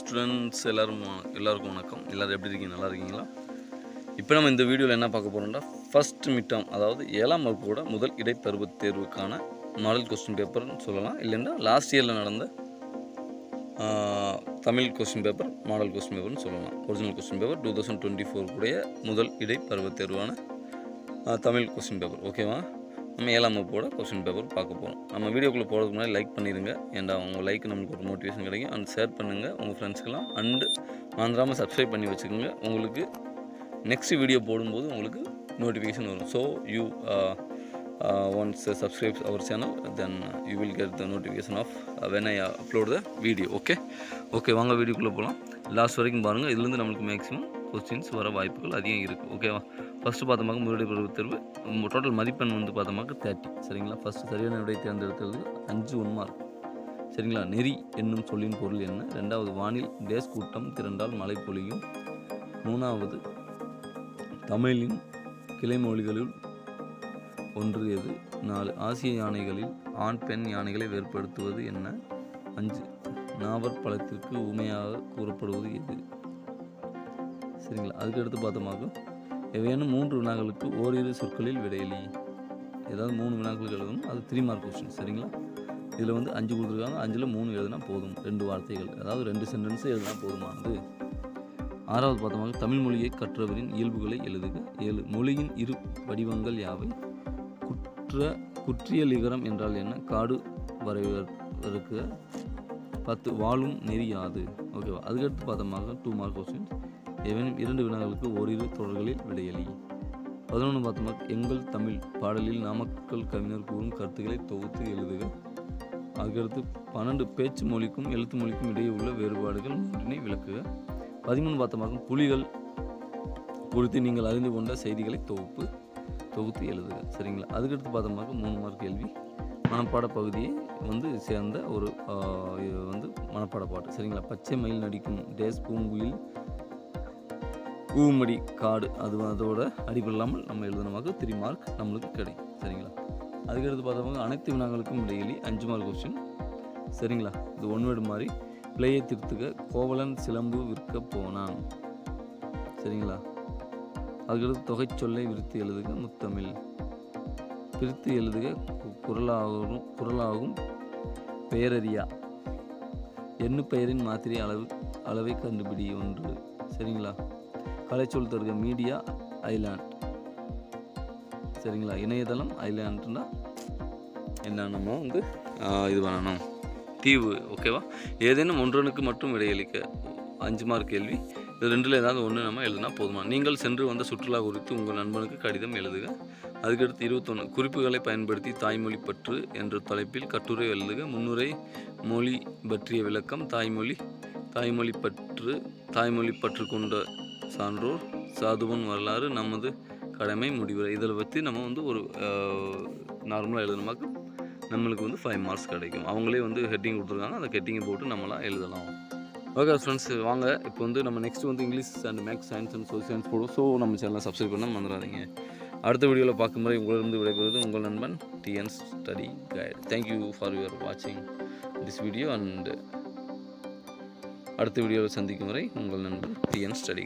Students எல்லாரும் எல்லாருக்கும் வணக்கம். எல்லோரும் எப்படி இருக்கீங்க? நல்லா இருக்கீங்களா? இப்போ நம்ம இந்த வீடியோவில் என்ன பார்க்க போகிறோம்னா ஃபர்ஸ்ட் மிட்டம் அதாவது ஏழாம் வகுப்போட முதல் இடைப்பருவத் தேர்வுக்கான மாடல் கொஸ்டின் பேப்பர்னு சொல்லலாம். இல்லைன்னா லாஸ்ட் இயரில் நடந்த Tamil question paper model question பேப்பர்னு சொல்லலாம். Original question paper two thousand twenty four ஃபோருக்குடைய முதல் இடைப்பருவத் தேர்வான தமிழ் கொஸ்டின் பேப்பர் ஓகேவா நம்ம ஏழாம் வகுப்போட கொஸ்டின் பேப்பர் பார்க்க போகிறோம் நம்ம வீடியோக்குள்ளே போகிறதுக்கு முன்னாடி லைக் பண்ணிடுங்க ஏன்டா உங்கள் லைக் நம்மளுக்கு ஒரு மோட்டிவேஷன் கிடைக்கும். அண்ட் ஷேர் பண்ணுங்கள் உங்கள் ஃப்ரெண்ட்ஸ்க்கெல்லாம் அண்டு மறந்துடாமல் சப்ஸ்கிரைப் பண்ணி வச்சுக்கோங்க. உங்களுக்கு நெக்ஸ்ட் வீடியோ போடும்போது உங்களுக்கு நோட்டிஃபிகேஷன் வரும். So you once subscribe our channel then you will get the notification of when I upload the video okay okay வாங்க வீடியோக்குள்ளே போகலாம் லாஸ்ட் வரைக்கும் பாருங்கள் இதுலேருந்து நம்மளுக்கு மேக்ஸிமம் கொஸ்டின்ஸ் வர வாய்ப்புகள் அதிகம் இருக்குது ஓகேவா ஃபஸ்ட்டு பார்த்தோமாக்க முதலீடு பருவத் தேர்வு டோட்டல் மதிப்பெண் வந்து பார்த்தோமாக்க தேர்ட்டி சரிங்களா? ஃபஸ்ட்டு சரியான விடை தேர்ந்தெடுத்தது அஞ்சு ஒன் மார்க் சரிங்களா? நெறி என்னும் சொல்லின் பொருள் என்ன? ரெண்டாவது வானில் டேஸ் கூட்டம் திரண்டால் மழை பொழியும். மூணாவது தமிழின் கிளைமொழிகளில் ஒன்று எது? நாலு. ஆசிய யானைகளில் ஆண் பெண் யானைகளை வேறுபடுத்துவது என்ன? அஞ்சு. நாவற்பழத்திற்கு உமையாக கூறப்படுவது எது? சரிங்களா? அதுக்கடுத்து பார்த்தோமாக்கும் எவையேனும் மூன்று வினாக்களுக்கு ஓரிரு சொற்களில் விடையளி ஏதாவது மூணு வினாக்களுக்கு எழுதணும் அது த்ரீ மார்க் கொஸ்டின் சரிங்களா? இதில் வந்து அஞ்சு கொடுத்துருக்காங்க. அஞ்சில் மூணு எழுதுனா போதும். ரெண்டு வார்த்தைகள் அதாவது ரெண்டு சென்டென்ஸ் எழுதுனா போதுமானது. ஆறாவது பார்த்தோமாக தமிழ் மொழியை கற்றவரின் இயல்புகளை எழுதுக. ஏழு மொழியின் இரு வடிவங்கள் யாவை? குற்ற குற்றியலிகரம் என்றால் என்ன? காடு வரைவதற்கு. பத்து வாழும் நெறியாது ஓகேவா அதுக்கடுத்து பார்த்தோமாக டூ மார்க் கொஸ்டின்ஸ் ஏவனும் இரண்டு வினாக்களுக்கு ஓரிரு தொடர்களில் விடையளி பதினொன்று பார்த்தோமாக எங்கள் தமிழ் பாடலில் நாமக்கல் கவிஞர் கூறும் கருத்துக்களை தொகுத்து எழுதுக. அதுக்கடுத்து பன்னெண்டு பேச்சு மொழிக்கும் எழுத்து மொழிக்கும் இடையே உள்ள வேறுபாடுகள் மூன்றினை விளக்குக. பதிமூணு பார்த்தமாக புலிகள் குறித்து நீங்கள் அறிந்து கொண்ட செய்திகளை தொகுப்பு தொகுத்து எழுதுக. சரிங்களா? அதுக்கடுத்து பார்த்தோம்னாக்க மூணு மார்க் கேள்வி. மனப்பாட பகுதியை வந்து சேர்ந்த ஒரு வந்து மனப்பாட பாட்டு. சரிங்களா? பச்சை மயில் நடிக்கும் டேஸ் பூங்குயில் ஊமடி காடு அது அதோட இல்லாமல் நம்ம எழுதினமாக த்ரீ மார்க் நம்மளுக்கு கிடைக்கும். சரிங்களா? அதுக்கடுத்து பார்த்தவங்க அனைத்து வினாக்களுக்கும் இடையிலி அஞ்சு மார்க் கொஸ்டின் சரிங்களா? இது ஒன் வேர்டு மாதிரி. பிள்ளையை திருத்துக கோவலன் சிலம்பு விற்க போனான். சரிங்களா? அதுக்கடுத்து தொகை சொல்லை விரித்து எழுதுக முத்தமிழ். பிரித்து எழுதுக குரலாகும் குரலாகும் பெயரறியா எண்ணு பெயரின் மாத்திரை அளவு அளவை கண்டுபிடி ஒன்று. சரிங்களா? கலைச்சொல் தருக மீடியா ஐலாண்ட். சரிங்களா? இணையதளம் ஐலாண்ட்னா என்ன நம்ம வந்து இது பண்ணணும். தீவு ஓகேவா? ஏதேனும் ஒன்றனுக்கு மட்டும் விடையளிக்க அஞ்சு மார்க் கேள்வி. இது ரெண்டில் ஏதாவது ஒன்று நம்ம எழுதுனா போதுமா? நீங்கள் சென்று வந்த சுற்றுலா குறித்து உங்கள் நண்பனுக்கு கடிதம் எழுதுக. அதுக்கடுத்து இருபத்தொன்று குறிப்புகளை பயன்படுத்தி தாய்மொழி பற்று என்ற தலைப்பில் கட்டுரை எழுதுக. முன்னுரை மொழி பற்றிய விளக்கம் தாய்மொழி தாய்மொழி பற்று தாய்மொழி பற்று கொண்ட சான்றோர் சாதுவன் வரலாறு நமது கடமை முடிவுரை. இதில் பற்றி நம்ம வந்து ஒரு நார்மலாக எழுதணுமாக்க நம்மளுக்கு வந்து ஃபைவ் மார்க்ஸ் கிடைக்கும். அவங்களே வந்து ஹெட்டிங் கொடுத்துருக்காங்க. அந்த ஹெட்டிங்கை போட்டு நம்மளாம் எழுதலாம். ஓகே ஃப்ரெண்ட்ஸ் வாங்க. இப்போ வந்து நம்ம நெக்ஸ்ட் வந்து English and maths science and social science போடுவோம். ஸோ நம்ம சேனலை சப்ஸ்கிரைப் பண்ண மறந்துடாதீங்க. அடுத்த வீடியோவில் பார்க்கும் முறை உங்களிருந்து விடைபெறுவது உங்கள் நண்பன் TN study guide thank you for your வாட்சிங் திஸ் வீடியோ அண்ட் அடுத்த வீடியோவில் சந்திக்கும் வரை உங்கள் நண்பர் டிஎன் ஸ்டடி